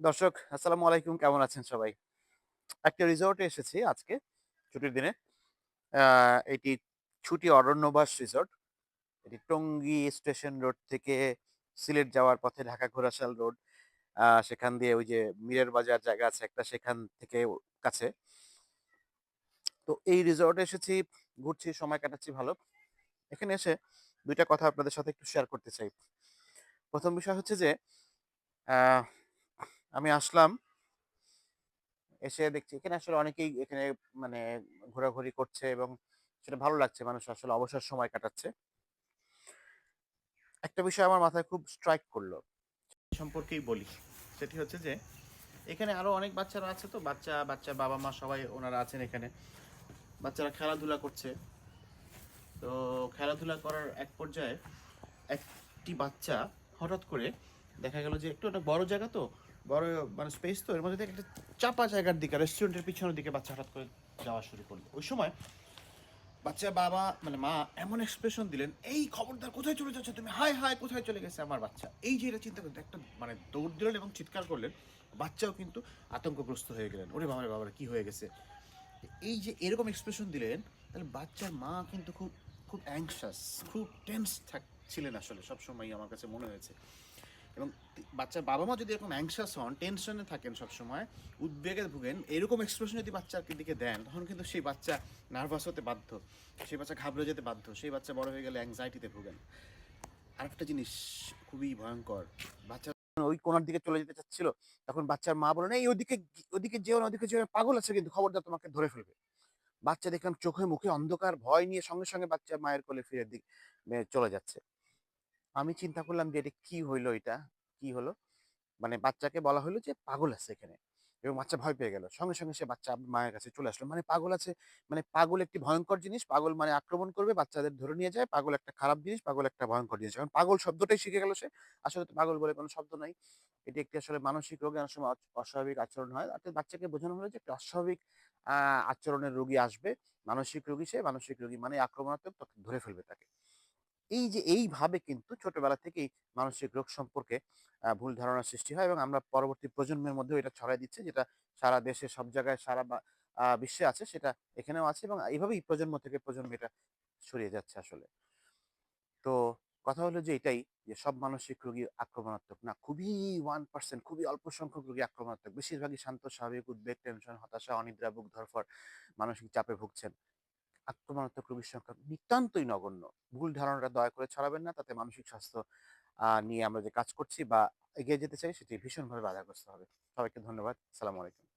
দর্শক আসসালামু আলাইকুম কেমন আছেন সবাই? একটা রিসোর্টে এসেছি আজকে ছুটির দিনে। এটি ছুটি অরণ্যবাস রিসোর্ট। এটি টঙ্গী স্টেশন রোড থেকে সিলেট যাওয়ার পথে ঢাকা ঘোড়াশাল রোড। সেখান দিয়ে ওই যে মীরের বাজার জায়গা আছে একটা সেখান থেকে কাছে। তো এই রিসোর্টে এসেছি, ঘুরছি, সময় কাটাচ্ছি ভালো। এখানে এসে দুইটা কথা আপনাদের সাথে একটু শেয়ার করতে চাই। প্রথম বিষয় হচ্ছে যে আমি আসলাম এসে দেখছি এখানে আসলে অনেকেই এখানে মানে ঘোরাঘুরি করছে এবং সেটা ভালো লাগছে। মানুষ আসলে অবসর সময় কাটাচ্ছে। একটা বিষয় আমার মাথায় খুব স্ট্রাইক করল। সম্পর্কেই বলি। সেটি হচ্ছে যে এখানে আরও অনেক বাচ্চারা আছে তো বাচ্চা, বাচ্চা বাবা-মা সবাই ওনারা আছেন এখানে। বাচ্চারা খেলাধুলা করছে। তো খেলাধুলা করার এক পর্যায়ে একটি বাচ্চা হঠাৎ করে দেখা গেল যে একটু একটা বড় জায়গা তো, বড় মানে স্পেস তো এর মধ্যে থেকে একটা চাপা জায়গার দিকে রেস্টুরেন্টের পিছনের দিকে বাচ্চা হঠাৎ করে যাওয়া শুরু করল। ওই সময় বাচ্চার বাবা মানে মা এমন এক্সপ্রেশন দিলেন, "এই খবরদার কোথায় চলে যাচ্ছ তুমি? হায়, হায় কোথায় চলে গেছে আমার বাচ্চা?" এই যে এটা চিন্তা করতে একটা মানে দৌড় দিলেন এবং চিৎকার করলেন। বাচ্চাও কিন্তু আতঙ্কগ্রস্ত হয়ে গেলেন। ওরে বাবারে বাবারে কি হয়ে গেছে? এই যে এরকম এক্সপ্রেশন দিলেন, তাহলে বাচ্চার মা কিন্তু খুব, খুব অ্যাংশাস, খুব টেন্স থাক ছিলেন আসলে সবসময়ই আমার কাছে মনে হয়েছে। এবং বাচ্চার বাবা-মা যদি এরকম অ্যাংশাস হন, টেনশনে থাকেন সবসময়, উদ্বেগে ভোগেন, এরকম এক্সপ্রেশন যদি বাচ্চার দিকে দেন, তখন কিন্তু সেই বাচ্চা নার্ভাস হতে বাধ্য। সেই বাচ্চা ঘাবড়ে যেতে বাধ্য। সেই বাচ্চা বড় হয়ে গেলে অ্যাংজাইটিতে ভোগেন। আরেকটা জিনিস খুবই ভয়ঙ্কর বাচ্চা ওই কোণার দিকে চলে যেতে চাচ্ছিল, তখন বাচ্চার মা বললেন, "এই ওদিকে ওদিকে যেও না, ওদিকে যেও পাগল আছে কিন্তু খবরদার তোমাকে ধরে ফেলবে।" বাচ্চা দেখলাম চোখে মুখে অন্ধকার, ভয় নিয়ে সঙ্গে, সঙ্গে বাচ্চা মায়ের কোলে ফিরে দিক চলে যাচ্ছে। আমি চিন্তা করলাম যে এটা কি হইল এটা? কি হলো? মানে বাচ্চাকে বলা হইল যে পাগল আছে এখানে। এবং বাচ্চা ভয় পেয়ে গেল। সঙ্গে, সঙ্গে সে বাচ্চা মায়ের কাছে চলে আসলো। মানে পাগল আছে মানে পাগল একটি ভয়ঙ্কর জিনিস। পাগল মানে আক্রমণ করবে, বাচ্চাদের ধরে নিয়ে যায়। পাগল একটা খারাপ জিনিস, পাগল একটা ভয়ঙ্কর জিনিস। এখন পাগল শব্দটাই শিখে গেল সে। আসলে তো পাগল বলে কোনো শব্দ নাই। এটি একটি আসলে মানসিক রোগে অনেক সময় অস্বাভাবিক আচরণ হয়। অর্থাৎ বাচ্চাকে বোঝানো হলো যে একটা অস্বাভাবিক আচরণের রোগী আসবে। মানসিক রোগী সে, মানসিক রোগী মানে আক্রমণাত্মক ধরে ফেলবে তাকে। এই যে এইভাবে কিন্তু ছোটবেলা থেকেই মানসিক রোগ সম্পর্কে ভুল ধারণা সৃষ্টি হয় এবং আমরা পরবর্তী প্রজন্মের মধ্যেও এটা ছড়ায় দিচ্ছি যেটা সারা দেশে সব জায়গায় সারা বিশ্বে আছে সেটা এখানেও আছে এবং এইভাবেই প্রজন্ম থেকে প্রজন্ম এটা ছড়িয়ে যাচ্ছে আসলে। তো কথা হলো যে এটাই যে সব মানসিক রোগী আক্রমণাত্মক না। খুবই ওয়ান পার্সেন্ট খুবই অল্প সংখ্যক রোগী আক্রমণাত্মক। বেশিরভাগই শান্ত, স্বাভাবিক, উদ্বেগ, টেনশন, হতাশা, অনিদ্রা, বুক ধড়ফড়, মানসিক চাপে ভুগছেন। আক্রমণাত্মক রোগীর সংখ্যা নিতান্তই নগণ্য। ভুল ধারণাটা দয়া করে ছড়াবেন না। তাতে মানসিক স্বাস্থ্য নিয়ে আমরা যে কাজ করছি বা এগিয়ে যেতে চাই, সেটি ভীষণভাবে বাধাগ্রস্ত হবে। সবাইকে ধন্যবাদ। সালাম আলাইকুম।